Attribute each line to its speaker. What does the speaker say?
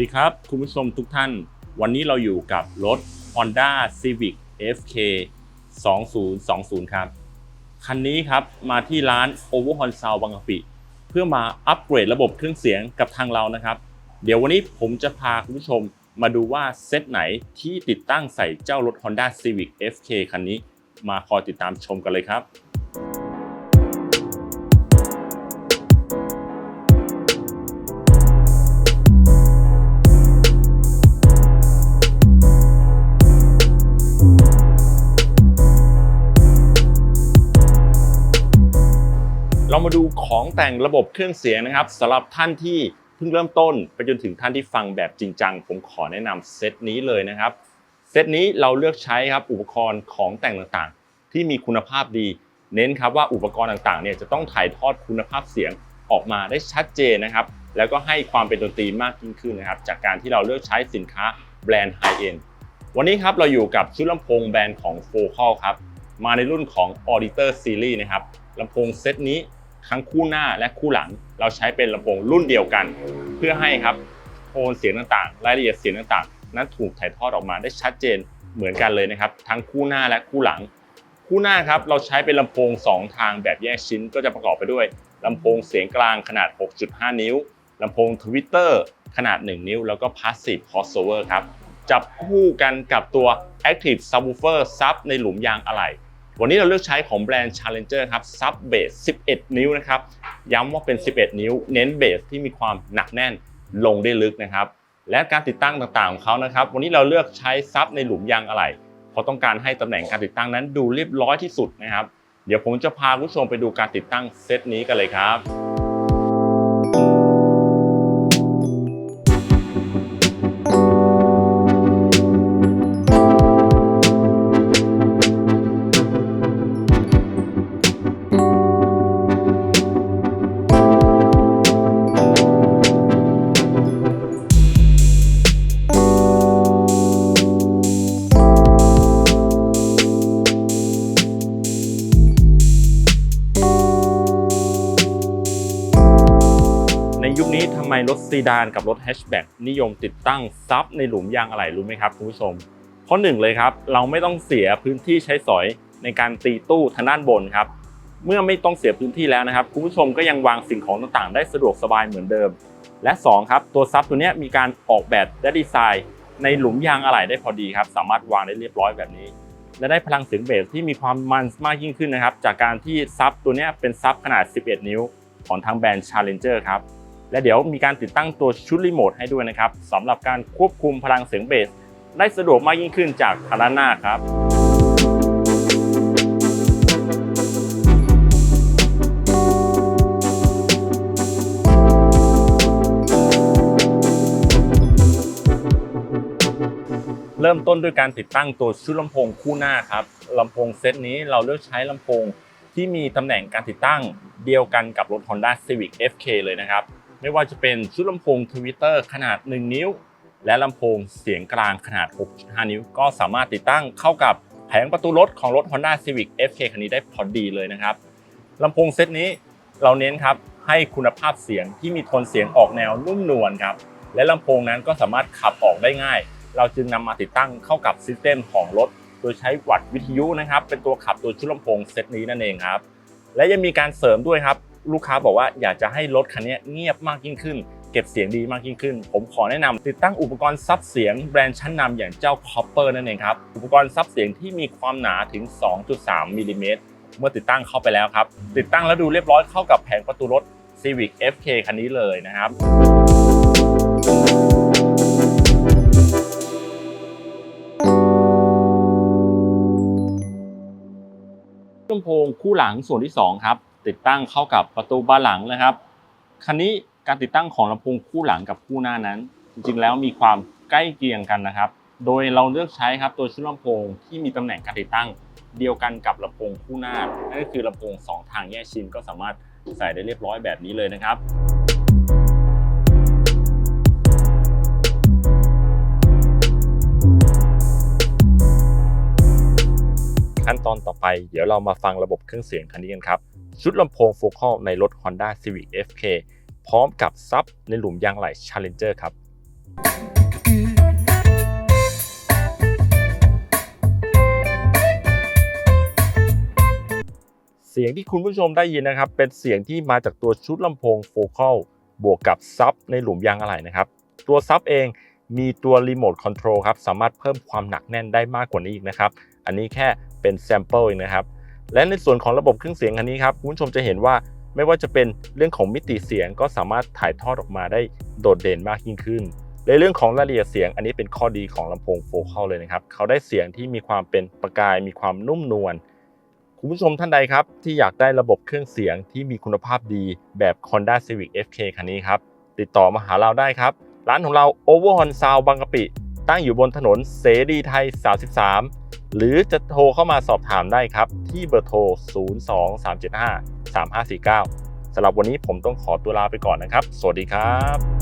Speaker 1: ดีครับ คุณผู้ชมทุกท่าน วันนี้เราอยู่กับรถ Honda Civic FK 2020 ครับ คันนี้ครับมาที่ร้าน Overhaul Sound บางกะปิเพื่อมาอัปเกรดระบบเครื่องเสียงกับทางเรานะครับ เดี๋ยววันนี้ผมจะพาคุณผู้ชมมาดูว่าเซตไหนที่ติดตั้งใส่เจ้ารถ Honda Civic FK คันนี้ มาคอยติดตามชมกันเลยครับ เรามาดูของแต่งระบบเครื่องเสียงนะครับสำหรับท่านที่เพิ่งเริ่มต้นไปจนถึงท่านที่ฟังแบบจริงจัง ผมขอแนะนำเซตนี้เลยนะครับ เซตนี้เราเลือกใช้ครับอุปกรณ์ของแต่งต่างๆ ที่มีคุณภาพดี เน้นครับว่าอุปกรณ์ต่างๆเนี่ยจะต้องถ่ายทอดคุณภาพเสียงออกมาได้ชัดเจนนะครับ แล้วก็ให้ความเป็นดนตรีมากยิ่งขึ้นนะครับ จากการที่เราเลือกใช้สินค้าแบรนด์ไฮเอ็นวันนี้ครับเราอยู่กับชุดลำโพงแบรนด์ของ f o c a l ครับมาในรุ่นของ Auditor Series นะครับลำโพงเซตนี้ ทั้งคู่หน้าและคู่หลัง เราใช้เป็นลำโพงรุ่นเดียวกัน เพื่อให้ครับโทนเสียงต่างๆ รายละเอียดเสียงต่างๆ นั้นถูกถ่ายทอดออกมาได้ชัดเจนเหมือนกันเลยนะครับ ทั้งคู่หน้าและคู่หลัง คู่หน้าครับเราใช้เป็นลำโพง 2 ทางแบบแยกชิ้นก็จะประกอบไปด้วยลำโพงเสียงกลางขนาด 6.5 นิ้วลำโพงทวิตเตอร์ขนาด 1 นิ้ว แล้วก็ Passive Crossover ครับจับคู่กันกับตัว Active Subwoofer ซับในหลุมยางอะไหล่ วันนี้เราเลือกใช้ของแบรนด์ Challenger ครับซับเบส11 นิ้วนะครับ ย้ำว่าเป็น 11 นิ้ว เน้นเบสที่มีความหนักแน่นลงได้ลึกนะครับ และการติดตั้งต่างๆของเขานะครับ วันนี้เราเลือกใช้ซับในหลุมยางอะไหล่เพราะต้องการให้ตำแหน่งการติดตั้งนั้นดูเรียบร้อยที่สุดนะครับ เดี๋ยวผมจะพาคุณผู้ชมไปดูการติดตั้งเซตนี้กันเลยครับ ยุคนี้ทำไมรถซีดานกับรถแฮชแบ็กนิยมติดตั้งซับในหลุมยางอะไหล่รู้ไหมครับคุณผู้ชม ข้อหนึ่งเลยครับ เราไม่ต้องเสียพื้นที่ใช้สอยในการตีตู้ทางด้านบนครับ เมื่อไม่ต้องเสียพื้นที่แล้วนะครับคุณผู้ชมก็ยังวางสิ่งของต่างๆ ได้สะดวกสบายเหมือนเดิม และสองครับตัวซับตัวนี้มีการออกแบบและดีไซน์ ในหลุมยางอะไหล่ได้พอดีครับ สามารถวางได้เรียบร้อยแบบนี้ และได้พลังเสียงเบสที่มีความมันมากยิ่งขึ้นนะครับจากการที่ซับตัวนี้เป็นซับขนาด 11 นิ้ว ของทางแบรนด์ Challenger ครับ และเดี๋ยวมีการติดตั้งตัวชุดรีโมทให้ด้วยนะครับสำหรับการควบคุมพลังเสียงเบส ได้สะดวกมากยิ่งขึ้นจากทางด้านหน้าครับเริ่มต้นด้วยการติดตั้งตัวชุดลำโพงคู่หน้าครับลำโพงเซตนี้เราเลือกใช้ลำโพงที่มีตำแหน่งการติดตั้งเดียวกันกับรถ Honda Civic FK เลยนะครับ ไม่ว่าจะเป็นชุดลำโพงทวิตเตอร์ขนาด 1 นิ้ว และลำโพงเสียงกลางขนาด 6.5 นิ้ว ก็สามารถติดตั้งเข้ากับแผงประตูรถของรถ Honda Civic FK คันนี้ได้พอดีเลยนะครับลำโพงเซตนี้เราเน้นครับให้คุณภาพเสียงที่มีโทนเสียงออกแนวนุ่มนวลครับและลำโพงนั้นก็สามารถขับออกได้ง่าย เราจึงนำมาติดตั้งเข้ากับซิสเต็มของรถ โดยใช้วัดวิทยุนะครับ เป็นตัวขับตัวชุดลำโพงเซตนี้นั่นเองครับ และยังมีการเสริมด้วยครับ ลูกค้าบอกว่าอยากจะให้รถคันนี้เงียบมากยิ่งขึ้น เก็บเสียงดีมากยิ่งขึ้น ผมขอแนะนำติดตั้งอุปกรณ์ซับเสียงแบรนด์ชั้นนำอย่างเจ้า Copper นั่นเองครับ อุปกรณ์ซับเสียงที่มีความหนาถึง 2.3มิลลิเมตรเมื่อติดตั้งเข้าไปแล้วครับ ติดตั้งแล้วดูเรียบร้อยเข้ากับแผงประตูรถ Civic FK คันนี้เลยนะครับลำโพงคู่หลังส่วนที่ 2 ครับ ติดตั้งเข้ากับประตูบานหลังนะครับคันนี้การติดตั้งของลำโพงคู่หลังกับคู่หน้านั้น จริงๆแล้วมีความใกล้เคียงกันนะครับ โดยเราเลือกใช้ครับตัวชุดลำโพงที่มีตำแหน่งการติดตั้งเดียวกันกับลำโพงคู่หน้านั่นก็คือลำโพง 2 ทางแยกชิ้นก็สามารถใส่ได้เรียบร้อยแบบนี้เลยนะครับขั้นตอนต่อไปเดี๋ยวเรามาฟังระบบเครื่องเสียงคันนี้กันครับ ชุดลำโพงโฟกัลในรถ Honda Civic FK พร้อมกับซับในหลุมยางไหล Challenger ครับเสียงที่คุณผู้ชมได้ยินนะครับ เป็นเสียงที่มาจากตัวชุดลำโพงโฟกัลบวกกับซับในหลุมยางอะไหล่นะครับ ตัวซับเองมีตัวรีโมทคอนโทรลครับ สามารถเพิ่มความหนักแน่นได้มากกว่านี้อีกนะครับ อันนี้แค่เป็นแซมเปิลเองนะครับ และในส่วนของระบบเครื่องเสียงอันนี้ครับคุณผู้ชมจะเห็นว่าไม่ว่าจะเป็นเรื่องของมิติเสียงก็สามารถถ่ายทอดออกมาได้โดดเด่นมากยิ่งขึ้น ในเรื่องของรายละเอียดเสียง อันนี้เป็นข้อดีของลำโพงโฟกัลเลยนะครับ เขาได้เสียงที่มีความเป็นประกาย มีความนุ่มนวลคุณผู้ชมท่านใดครับ ที่อยากได้ระบบเครื่องเสียงที่มีคุณภาพดีแบบ Honda Civic FK คันนี้ครับ ติดต่อมาหาเราได้ครับ ร้านของเรา Overhorn Sound บางกะปิ ตั้งอยู่บนถนนเสรีไทย 33 หรือจะโทรเข้ามาสอบถามได้ครับ ที่เบอร์โทร 023753549สำหรับวันนี้ผมต้องขอตัวลาไปก่อนนะครับ สวัสดีครับ